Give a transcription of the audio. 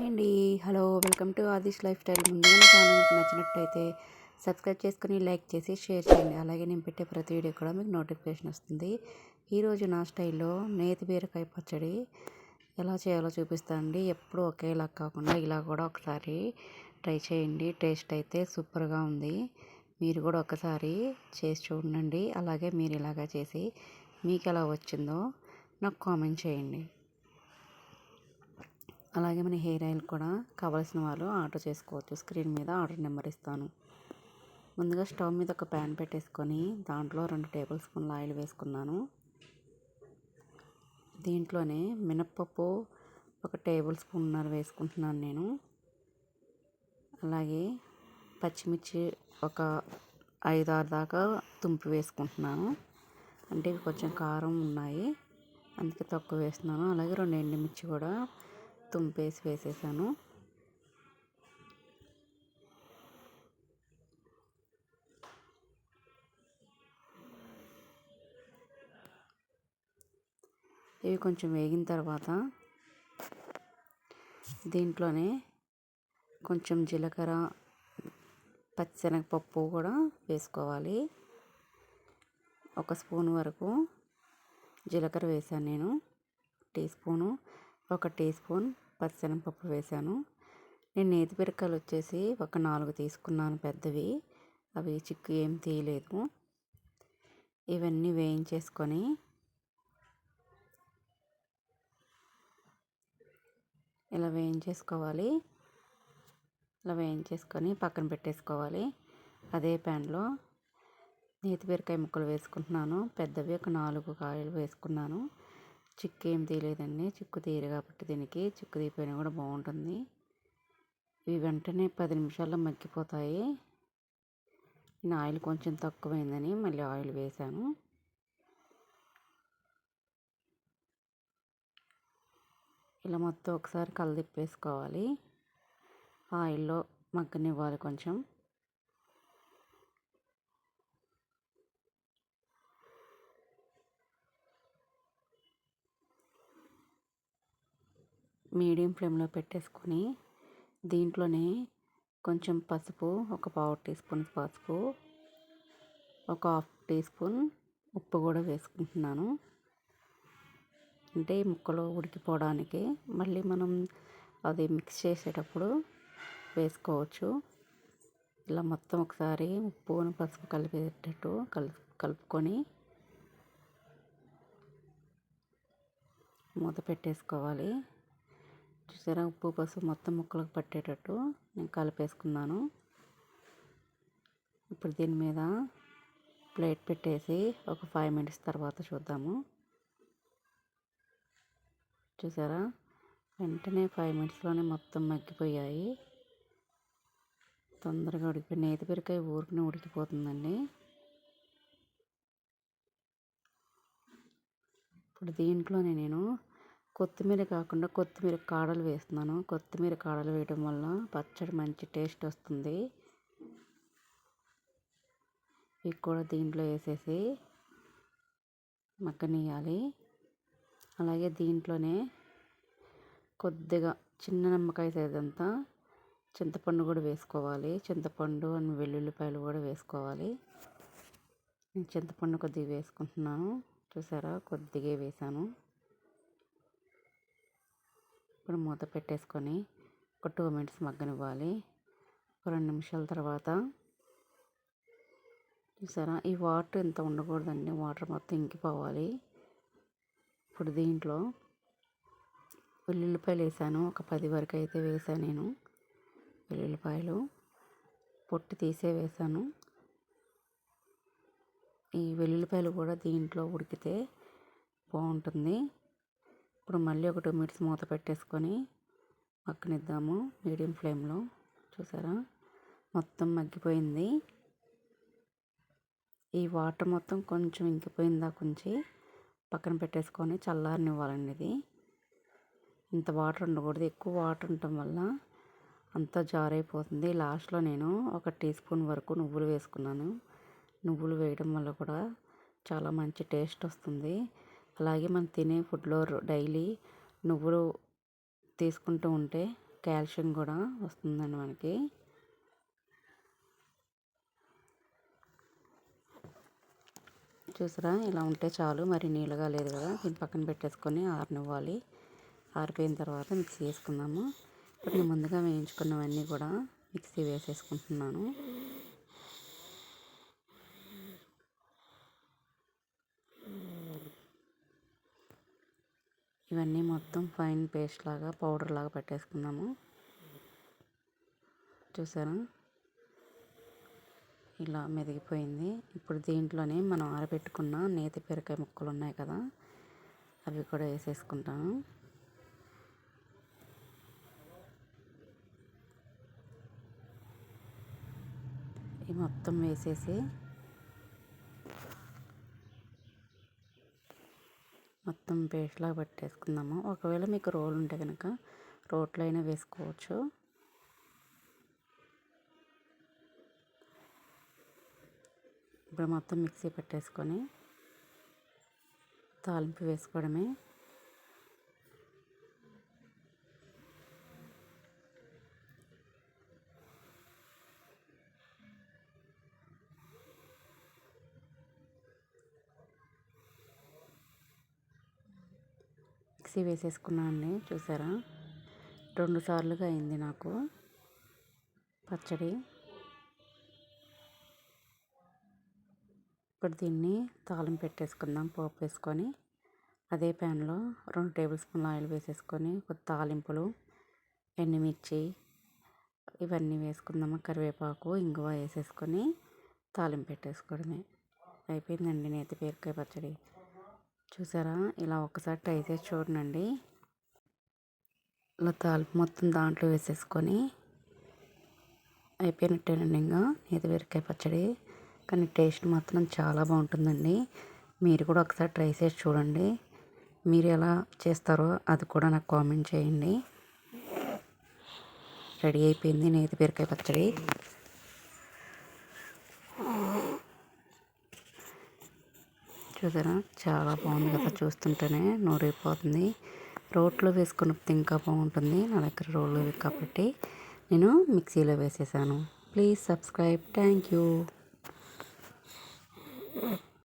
Hi అండి. Hello welcome to Aadish lifestyle. ముందుగా నా నచ్చినట్టయితే సబ్స్క్రైబ్ చేసుకుని లైక్ చేసి షేర్ చేయండి. అలాగే నేను పెట్టే ప్రతి వీడియో కూడా మీకు నోటిఫికేషన్ వస్తుంది. ఈరోజు నా స్టైల్లో నేతి బీరకాయ పచ్చడి ఎలా చేయాలో చూపిస్తానండి ఎప్పుడు ఒకేలా కాకుండా ఇలా కూడా ఒకసారి ట్రై చేయండి. టేస్ట్ అయితే సూపర్గా ఉంది. మీరు కూడా ఒకసారి చేసి చూడండి. అలాగే మీరు ఇలాగా చేసి మీకు ఎలా వచ్చిందో నాకు కామెంట్ చేయండి. అలాగే మన హెయిర్ ఆయిల్ కూడా కావాల్సిన వాళ్ళు ఆర్డర్ చేసుకోవచ్చు. స్క్రీన్ మీద ఆర్డర్ నెంబర్ ఇస్తాను. ముందుగా స్టవ్ మీద ఒక ప్యాన్ పెట్టేసుకొని దాంట్లో రెండు టేబుల్ స్పూన్ల ఆయిల్ వేసుకున్నాను. దీంట్లోనే మినప్పప్పు ఒక టేబుల్ స్పూన్నర వేసుకుంటున్నాను నేను. అలాగే పచ్చిమిర్చి ఒక ఐదు ఆరు దాకా తుంపి వేసుకుంటున్నాను. అంటే ఇవి కొంచెం కారం ఉన్నాయి. అందుకే తక్కువ వేస్తున్నాను. అలాగే రెండు ఎండుమిర్చి కూడా తుంపేసి వేసేసాను. ఇవి కొంచెం వేగిన తర్వాత దీంట్లోనే కొంచెం జీలకర్ర పచ్చిశనగపప్పు కూడా వేసుకోవాలి. ఒక స్పూన్ వరకు జీలకర్ర వేసాను నేను. Teaspoon. ఒక టీ స్పూన్ పచ్చిశనగపప్పు వేసాను. నేను నేతి పిరకాయలు వచ్చేసి ఒక నాలుగు తీసుకున్నాను పెద్దవి. అవి చిక్కు ఏం తీయలేదు. ఇవన్నీ వేయించేసుకొని ఇలా వేయించేసుకోవాలి. ఇలా వేయించేసుకొని పక్కన పెట్టేసుకోవాలి. అదే ప్యాన్లో నేతి బీరకాయ ముక్కలు వేసుకుంటున్నాను. పెద్దవి ఒక నాలుగు కాయలు వేసుకున్నాను. చిక్కు ఏం తీయలేదండి. చిక్కు తీయరు కాబట్టి దీనికి చిక్కు తీయపోయినా కూడా బాగుంటుంది. ఇవి వెంటనే పది నిమిషాల్లో మగ్గిపోతాయి. నేను ఆయిల్ కొంచెం తక్కువైందని మళ్ళీ ఆయిల్ వేసాను ఇలా మొత్తం ఒకసారి కలదిప్పేసుకోవాలి ఆయిల్లో మగ్గనివ్వాలి కొంచెం. మీడియం ఫ్లేమ్లో పెట్టేసుకొని దీంట్లోనే కొంచెం పసుపు ఒక పావు టీ స్పూన్ పసుపు ఒక హాఫ్ టీ స్పూన్ ఉప్పు కూడా వేసుకుంటున్నాను. అంటే ముక్కలు ఉడికిపోవడానికి. మళ్ళీ మనం అది మిక్స్ చేసేటప్పుడు వేసుకోవచ్చు. ఇలా మొత్తం ఒకసారి ఉప్పు పసుపు కలిపేటట్టు కలు కలుపుకొని మూత పెట్టేసుకోవాలి. చూసారా? ఉప్పు పసుపు మొత్తం ముక్కలకు పట్టేటట్టు నేను కలిపేసుకున్నాను. ఇప్పుడు దీని మీద ప్లేట్ పెట్టేసి ఒక ఫైవ్ మినిట్స్ తర్వాత చూద్దాము. చూసారా? వెంటనే ఫైవ్ మినిట్స్లోనే మొత్తం మగ్గిపోయాయి. తొందరగా ఉడికిపోయి నేతి పెరికాయ ఊరికనే ఉడికిపోతుందండి. ఇప్పుడు దీంట్లోనే నేను కొత్తిమీర కాకుండా కొత్తిమీర కాడలు వేస్తున్నాను. కొత్తిమీర కాడలు వేయడం వల్ల పచ్చడి మంచి టేస్ట్ వస్తుంది. ఇవి కూడా దీంట్లో వేసేసి మగ్గనియాలి అలాగే దీంట్లోనే కొద్దిగా చిన్న నిమ్మకాయ సైజ్ చింతపండు కూడా వేసుకోవాలి. చింతపండు అండ్ వెల్లుల్లిపాయలు కూడా వేసుకోవాలి. నేను చింతపండు కొద్దిగా వేసుకుంటున్నాను. చూసారా? కొద్దిగా వేసాను. ఇప్పుడు మూత పెట్టేసుకొని ఒక టూ మినిట్స్ మగ్గనివ్వాలి. ఒక రెండు నిమిషాల తర్వాత చూసారా? ఈ వాటర్ ఎంత ఉండకూడదండి. వాటర్ మొత్తం ఇంకిపోవాలి. ఇప్పుడు దీంట్లో వెల్లుల్లిపాయలు వేసాను. ఒక పది వరకు అయితే వేసాను నేను వెల్లుల్లిపాయలు. పొట్టు తీసే వేసాను. ఈ వెల్లుల్లిపాయలు కూడా దీంట్లో ఉడికితే బాగుంటుంది. ఇప్పుడు మళ్ళీ ఒక టూ మినిట్స్ మూత పెట్టేసుకొని మక్కనిద్దాము మీడియం ఫ్లేమ్లో. చూసారా? మొత్తం మగ్గిపోయింది. ఈ వాటర్ మొత్తం కొంచెం ఇంకిపోయిందా కొంచెం పక్కన పెట్టేసుకొని చల్లారనివ్వాలండి ఇది. ఇంత వాటర్ ఉండకూడదు. ఎక్కువ వాటర్ ఉండటం వల్ల అంతా జారైపోతుంది. లాస్ట్లో నేను ఒక టీ స్పూన్ వరకు నువ్వులు వేసుకున్నాను. నువ్వులు వేయడం వల్ల కూడా చాలా మంచి టేస్ట్ వస్తుంది. అలాగే మనం తినే ఫుడ్లో డైలీ నువ్వులు తీసుకుంటూ ఉంటే కాల్షియం కూడా వస్తుందండి మనకి. చూసారా? ఇలా ఉంటే చాలు. మరి నీళ్ళగా లేదు కదా? దీని పక్కన పెట్టేసుకొని ఆరనివ్వాలి ఆరిపోయిన తర్వాత మిక్సీ వేసుకుందాము. ఇప్పుడు నేను ముందుగా వేయించుకున్నవన్నీ కూడా మిక్సీ వేసేసుకుంటున్నాను. ఇవన్నీ మొత్తం ఫైన్ పేస్ట్ లాగా పౌడర్ లాగా పెట్టేసుకుందాము చూసారా? ఇలా మెదిగిపోయింది. ఇప్పుడు దీంట్లోనే మనం ఆరబెట్టుకున్న నేతి పెరకాయ ముక్కలు ఉన్నాయి కదా అవి కూడా వేసేసుకుంటాను. ఈ మొత్తం వేసేసి మొత్తం పేస్ట్లా పట్టేసుకుందాము. ఒకవేళ మీకు రోల్ ఉంటే కనుక రోట్లో అయినా వేసుకోవచ్చు. ఇప్పుడు మొత్తం మిక్సీ పెట్టేసుకొని తాలింపు వేసుకోవడమే. మిక్సీ వేసేసుకున్నాను చూసారా? రెండు సార్లుగా అయింది నాకు పచ్చడి. ఇప్పుడు దీన్ని తాళం పెట్టేసుకుందాం పోపు వేసుకొని. అదే ప్యాన్లో రెండు టేబుల్ స్పూన్ల ఆయిల్ వేసేసుకొని తాలింపులు ఎండుమిర్చి ఇవన్నీ వేసుకుందాము కరివేపాకు ఇంగువ వేసేసుకొని తాలింపు పెట్టేసుకోవడమే. అయిపోయిందండి నేతి పేరుకాయ పచ్చడి. చూసారా? ఇలా ఒకసారి ట్రై చేసి చూడండి ఇలా తాలింపు మొత్తం దాంట్లో వేసేసుకొని అయిపోయినట్టేనండి ఇంకా. నేతి బీరకాయ పచ్చడి. కానీ టేస్ట్ మాత్రం చాలా బాగుంటుందండి. మీరు కూడా ఒకసారి ట్రై చేసి చూడండి. మీరు ఎలా చేస్తారో అది కూడా నాకు కామెంట్ చేయండి. రెడీ అయిపోయింది నేతి బీరకాయ పచ్చడి. చూసారా? చాలా బాగుంది కదా చూస్తుంటేనే నోరైపోతుంది. రోట్లో వేసుకుని ఇంకా బాగుంటుంది. నా దగ్గర రోడ్లు కాబట్టి నేను మిక్సీలో వేసేసాను. Please subscribe. Thank you.